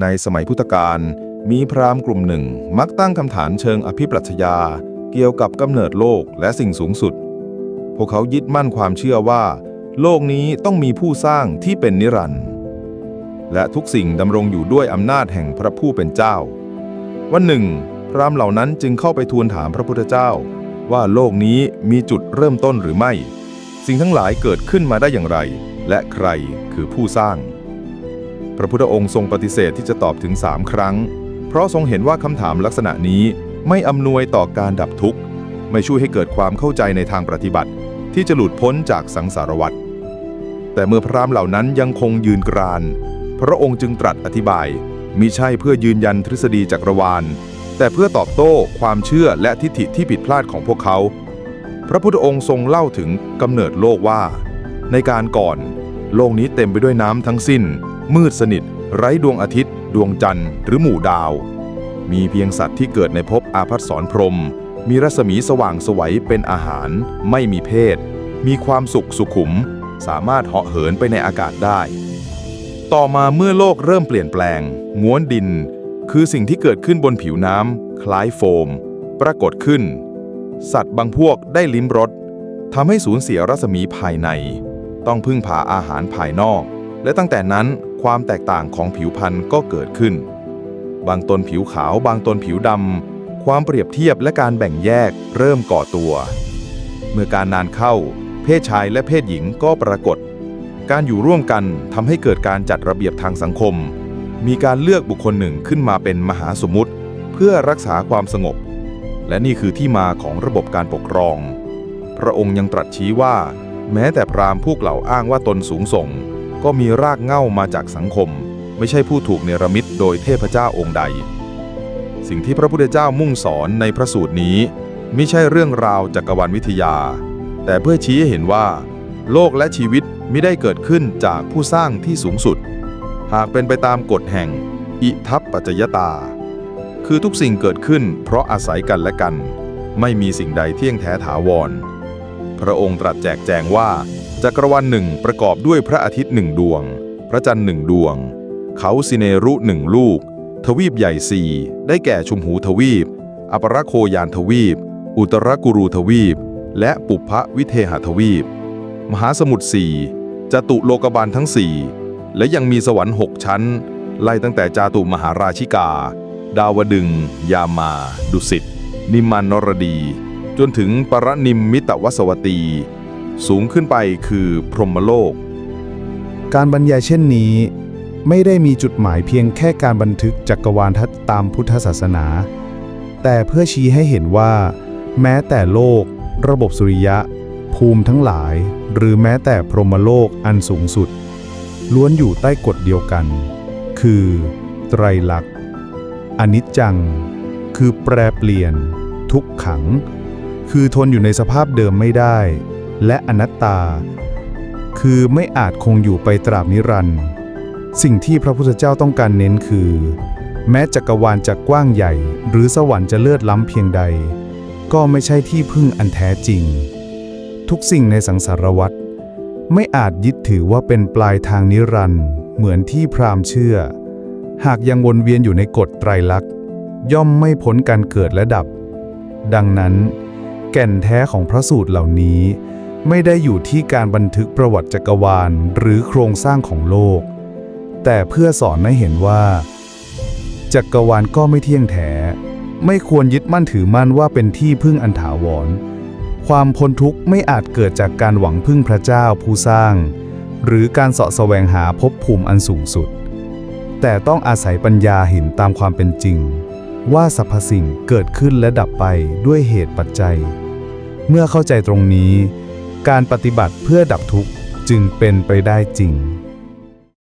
ในสมัยพุทธกาลมีพราหมณ์กลุ่มหนึ่งมักตั้งคำถามเชิงอภิปรัชญา เกี่ยวกับกำเนิดโลกและสิ่งสูงสุด พวกเขายึดมั่นความเชื่อว่า โลกนี้ต้องมีผู้สร้างที่เป็นนิรันดร์และทุกสิ่งดำรงอยู่ด้วยอำนาจแห่งพระผู้เป็นเจ้า วันหนึ่ง พราหมณ์เหล่านั้นจึงเข้าไปทูลถามพระพุทธเจ้า ว่าโลกนี้มีจุดเริ่มต้นหรือไม่ สิ่งทั้งหลายเกิดขึ้นมาได้อย่างไร และใครคือผู้สร้าง พระพุทธองค์ทรงปฏิเสธที่จะตอบถึงสามครั้ง เพราะทรงเห็นว่าคำถามลักษณะนี้ไม่อำนวยต่อการดับทุกข์ ไม่ช่วยให้เกิดความเข้าใจในทางปฏิบัติ ที่จะหลุดพ้นจากสังสารวัฏแต่เมื่อพราหมณ์เหล่านั้นยังคงยืนกราน พระองค์จึงตรัสอธิบายมิใช่เพื่อยืนยันทฤษฎีจักรวาล แต่เพื่อตอบโต้ความเชื่อและทิฏฐิที่ผิดพลาดของพวกเขา พระพุทธองค์ทรงเล่าถึงกำเนิดโลกว่า ในการก่อน โลกนี้เต็มไปด้วยน้ำทั้งสิ้น มืดสนิท ไร้ดวงอาทิตย์ ดวงจันทร์หรือหมู่ดาว มีเพียงสัตว์ที่เกิดในภพอาภัสสรพรม มีรัศมีสว่างสวัยเป็นอาหาร ไม่มีเพศ มีความสุขสุขุม สามารถเหาะเหินไปในอากาศได้ ต่อมาเมื่อโลกเริ่มเปลี่ยนแปลง ม้วนดิน คือสิ่งที่เกิดขึ้นบนผิวน้ำคล้ายโฟม ปรากฏขึ้น สัตว์บางพวกได้ลิ้มรสทำให้สูญเสียรัศมีภายใน ต้องพึ่งพาอาหารภายนอก และตั้งแต่นั้น ความแตกต่างของผิวพรรณก็เกิดขึ้น บางตนผิวขาวบางตนผิวดำ ความเปรียบเทียบและการแบ่งแยกเริ่มก่อตัว เมื่อการนานเข้า เพศชายและเพศหญิงก็ปรากฏ การอยู่ร่วมกันทำให้เกิดการจัดระเบียบทางสังคม มีการเลือกบุคคลหนึ่งขึ้นมาเป็นมหาสมุติ เพื่อรักษาความสงบ และนี่คือที่มาของระบบการปกครอง พระองค์ยังตรัสชี้ว่า แม้แต่พราหมณ์ผู้กล่าวอ้างว่าตนสูงส่ง ก็มีรากเหง้ามาจากสังคม ไม่ใช่ผู้ถูกเนรมิตโดยเทพเจ้าองค์ใด สิ่งที่พระพุทธเจ้ามุ่งสอนในพระสูตรนี้ไม่ใช่เรื่องราวจักรวาลวิทยา แต่เพื่อชี้ให้เห็นว่า โลกและชีวิตไม่ได้เกิดขึ้นจากผู้สร้างที่สูงสุด หากเป็นไปตามกฎแห่ง อิทัปปัจจยตา คือทุกสิ่งเกิดขึ้นเพราะอาศัยกันและกัน ไม่มีสิ่งใดเที่ยงแท้ถาวร พระองค์ตรัสแจกแจงว่า จักรวาลหนึ่งประกอบด้วยพระอาทิตย์หนึ่งดวง พระจันทร์หนึ่งดวง เขาสิเนรุหนึ่งลูก ทวีปใหญ่สี่ได้แก่ชุมหูทวีปอปรโคยานทวีป อุตรกุรูทวีป และปุพพวิเทหทวีป มหาสมุทรสี่จตุโลกบาลทั้งสี่และยังมีสวรรค์หกชั้น ไล่ตั้งแต่จาตุมหาราชิกา ดาวดึง ยามา ดุสิต นิมานนรดี จนถึงปรนิมมิตวสวตี สูงขึ้นไปคือพรหมโลก การบรรยายเช่นนี้ ไม่ได้มีจุดหมายเพียงแค่การบันทึกจักรวาลทัศตามพุทธศาสนา แต่เพื่อชี้ให้เห็นว่า แม้แต่โลก ระบบสุริยะ ภูมิทั้งหลาย หรือแม้แต่พรหมโลกอันสูงสุด ล้วนอยู่ใต้กฎเดียวกัน คือ ไตรลักษณ์อนิจจัง คือแปรเปลี่ยน ทุกขัง คือทนอยู่ในสภาพเดิมไม่ได้ และอนัตตา คือไม่อาจคงอยู่ไปตราบนิรันดร์สิ่งที่พระพุทธเจ้าต้องการเน้นคือ แม้จักรวาลจะกว้างใหญ่ หรือสวรรค์จะเลิศล้ำเพียงใด ก็ไม่ใช่ที่พึ่งอันแท้จริง ทุกสิ่งในสังสารวัฏไม่อาจยึดถือว่าเป็นปลายทางนิรันดร์เหมือนที่พราหมณ์เชื่อ หากยังวนเวียนอยู่ในกฎไตรลักษณ์ ย่อมไม่พ้นการเกิดและดับ ดังนั้น แก่นแท้ของพระสูตรเหล่านี้ ไม่ได้อยู่ที่การบันทึกประวัติจักรวาลหรือโครงสร้างของโลก แต่เพื่อสอนให้เห็นว่า จักรวาลก็ไม่เที่ยงแท้ ไม่ควรยึดมั่นถือมั่นว่าเป็นที่พึ่งอันถาวร ความพ้นทุกข์ไม่อาจเกิดจากการหวังพึ่งพระเจ้าผู้สร้าง หรือการเสาะแสวงหาภพภูมิอันสูงสุด แต่ต้องอาศัยปัญญาเห็นตามความเป็นจริง ว่าสรรพสิ่งเกิดขึ้นและดับไปด้วยเหตุปัจจัย เมื่อเข้าใจตรงนี้ การปฏิบัติเพื่อดับทุกข์จึงเป็นไปได้จริง